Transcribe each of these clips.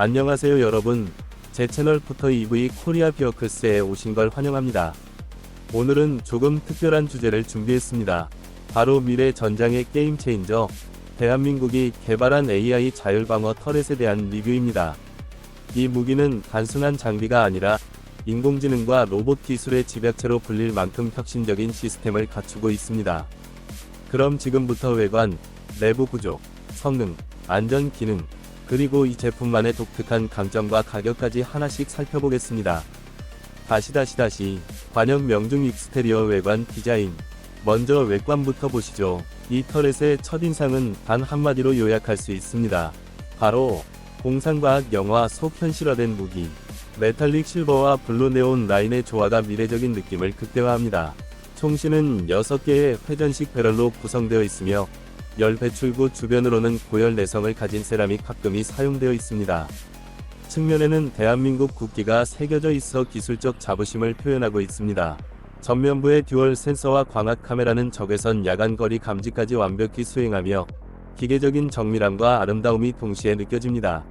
안녕하세요 여러분. 제 채널 포터 EV 코리아 비어클스에 오신 걸 환영합니다. 오늘은 조금 특별한 주제를 준비했습니다. 바로 미래 전장의 게임 체인저, 대한민국이 개발한 AI 자율방어 터렛에 대한 리뷰입니다. 이 무기는 단순한 장비가 아니라 인공지능과 로봇 기술의 집약체로 불릴 만큼 혁신적인 시스템을 갖추고 있습니다. 그럼 지금부터 외관, 내부 구조, 성능, 안전 기능, 그리고 이 제품만의 독특한 강점과 가격까지 하나씩 살펴보겠습니다. 다시 다시 다시 관영 명중 익스테리어 외관 디자인 먼저 외관부터 보시죠. 이 터렛의 첫인상은 단 한마디로 요약할 수 있습니다. 바로 공상과학 영화 속 현실화된 무기 메탈릭 실버와 블루 네온 라인의 조화가 미래적인 느낌을 극대화합니다. 총신은 6개의 회전식 배럴로 구성되어 있으며 열 배출구 주변으로는 고열 내성을 가진 세라믹 합금이 사용되어 있습니다. 측면에는 대한민국 국기가 새겨져 있어 기술적 자부심을 표현하고 있습니다. 전면부의 듀얼 센서와 광학 카메라는 적외선 야간 거리 감지까지 완벽히 수행하며 기계적인 정밀함과 아름다움이 동시에 느껴집니다.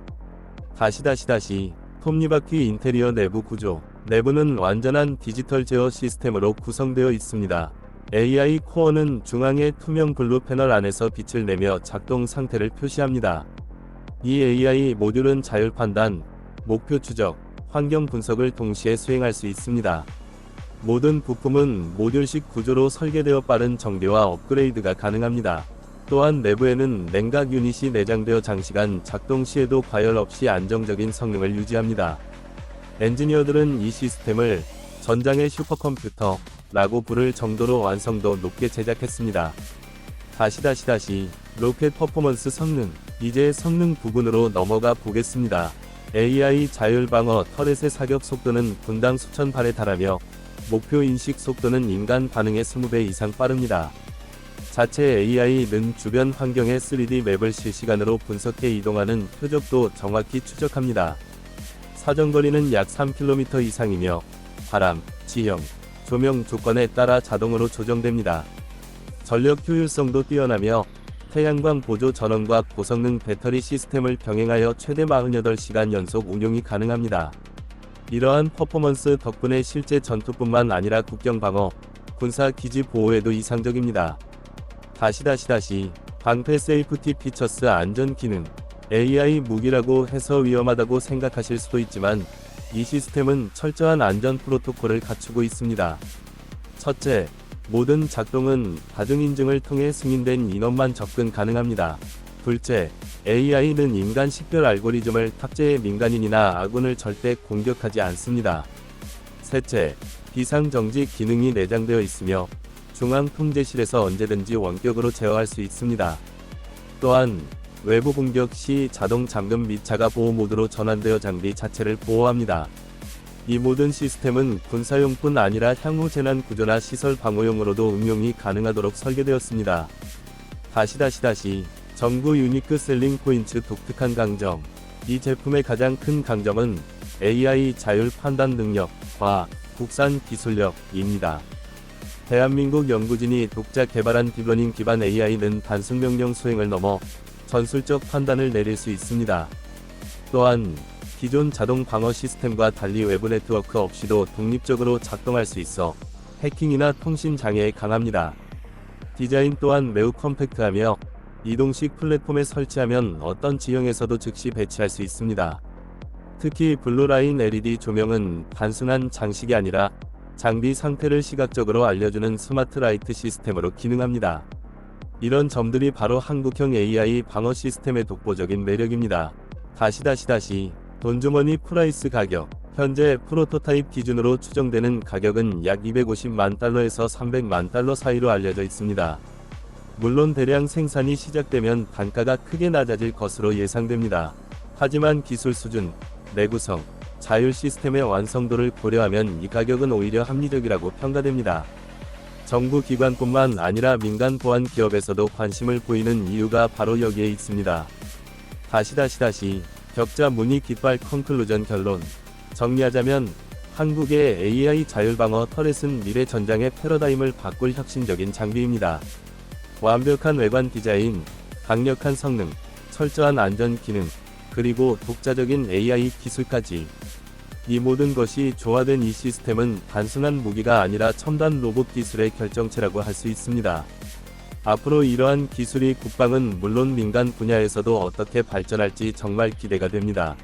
다시 다시 다시 톱니바퀴 인테리어 내부 구조 내부는 완전한 디지털 제어 시스템으로 구성되어 있습니다. AI 코어는 중앙의 투명 블루 패널 안에서 빛을 내며 작동 상태를 표시합니다. 이 AI 모듈은 자율 판단, 목표 추적, 환경 분석을 동시에 수행할 수 있습니다. 모든 부품은 모듈식 구조로 설계되어 빠른 정비와 업그레이드가 가능합니다. 또한 내부에는 냉각 유닛이 내장되어 장시간 작동 시에도 과열 없이 안정적인 성능을 유지합니다. 엔지니어들은 이 시스템을 전장의 슈퍼컴퓨터 라고 부를 정도로 완성도 높게 제작했습니다. 다시 다시 다시 로켓 퍼포먼스 성능 이제 성능 부분으로 넘어가 보겠습니다. AI 자율방어 터렛의 사격 속도는 분당 수천 발에 달하며 목표 인식 속도는 인간 반응의 20배 이상 빠릅니다. 자체 AI는 주변 환경의 3D 맵을 실시간으로 분석해 이동하는 표적도 정확히 추적합니다. 사정거리는 약 3km 이상이며 바람, 지형, 조명 조건에 따라 자동으로 조정됩니다. 전력 효율성도 뛰어나며 태양광 보조 전원과 고성능 배터리 시스템을 병행하여 최대 48시간 연속 운용이 가능합니다. 이러한 퍼포먼스 덕분에 실제 전투뿐만 아니라 국경 방어, 군사 기지 보호에도 이상적입니다. 다시 다시 다시 방패 세이프티 피처스 안전 기능 AI 무기라고 해서 위험하다고 생각하실 수도 있지만 이 시스템은 철저한 안전 프로토콜을 갖추고 있습니다. 첫째, 모든 작동은 다중 인증을 통해 승인된 인원만 접근 가능합니다. 둘째, AI는 인간 식별 알고리즘을 탑재해 민간인이나 아군을 절대 공격하지 않습니다. 셋째, 비상정지 기능이 내장되어 있으며 중앙 통제실에서 언제든지 원격으로 제어할 수 있습니다. 또한 외부 공격 시 자동 잠금 및 자가 보호 모드로 전환되어 장비 자체를 보호합니다. 이 모든 시스템은 군사용뿐 아니라 향후 재난 구조나 시설 방어용으로도 응용이 가능하도록 설계되었습니다. 다시 다시 다시 정부 유니크 셀링 포인트 독특한 강점 이 제품의 가장 큰 강점은 AI 자율 판단 능력과 국산 기술력입니다. 대한민국 연구진이 독자 개발한 딥러닝 기반 AI는 단순 명령 수행을 넘어 전술적 판단을 내릴 수 있습니다. 또한 기존 자동 방어 시스템과 달리 외부 네트워크 없이도 독립적으로 작동할 수 있어 해킹이나 통신 장애에 강합니다. 디자인 또한 매우 컴팩트하며 이동식 플랫폼에 설치하면 어떤 지형에서도 즉시 배치할 수 있습니다. 특히 블루라인 LED 조명은 단순한 장식이 아니라 장비 상태를 시각적으로 알려주는 스마트 라이트 시스템으로 기능합니다. 이런 점들이 바로 한국형 AI 방어 시스템의 독보적인 매력입니다. 다시 다시 다시 돈주머니 프라이스 가격 현재 프로토타입 기준으로 추정되는 가격은 약 250만 달러에서 300만 달러 사이로 알려져 있습니다. 물론 대량 생산이 시작되면 단가가 크게 낮아질 것으로 예상됩니다. 하지만 기술 수준, 내구성, 자율 시스템의 완성도를 고려하면 이 가격은 오히려 합리적이라고 평가됩니다. 정부 기관뿐만 아니라 민간 보안 기업에서도 관심을 보이는 이유가 바로 여기에 있습니다. 다시 다시 다시 격자 문의 깃발 컨클루전 결론 정리하자면 한국의 AI 자율방어 터렛은 미래 전장의 패러다임을 바꿀 혁신적인 장비입니다. 완벽한 외관 디자인, 강력한 성능, 철저한 안전 기능, 그리고 독자적인 AI 기술까지. 이 모든 것이 조화된 이 시스템은 단순한 무기가 아니라 첨단 로봇 기술의 결정체라고 할 수 있습니다. 앞으로 이러한 기술이 국방은 물론 민간 분야에서도 어떻게 발전할지 정말 기대가 됩니다.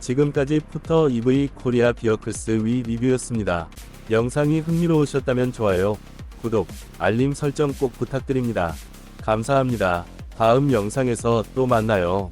지금까지 푸터 EV 코리아 비어클스 위 리뷰였습니다. 영상이 흥미로우셨다면 좋아요, 구독, 알림 설정 꼭 부탁드립니다. 감사합니다. 다음 영상에서 또 만나요.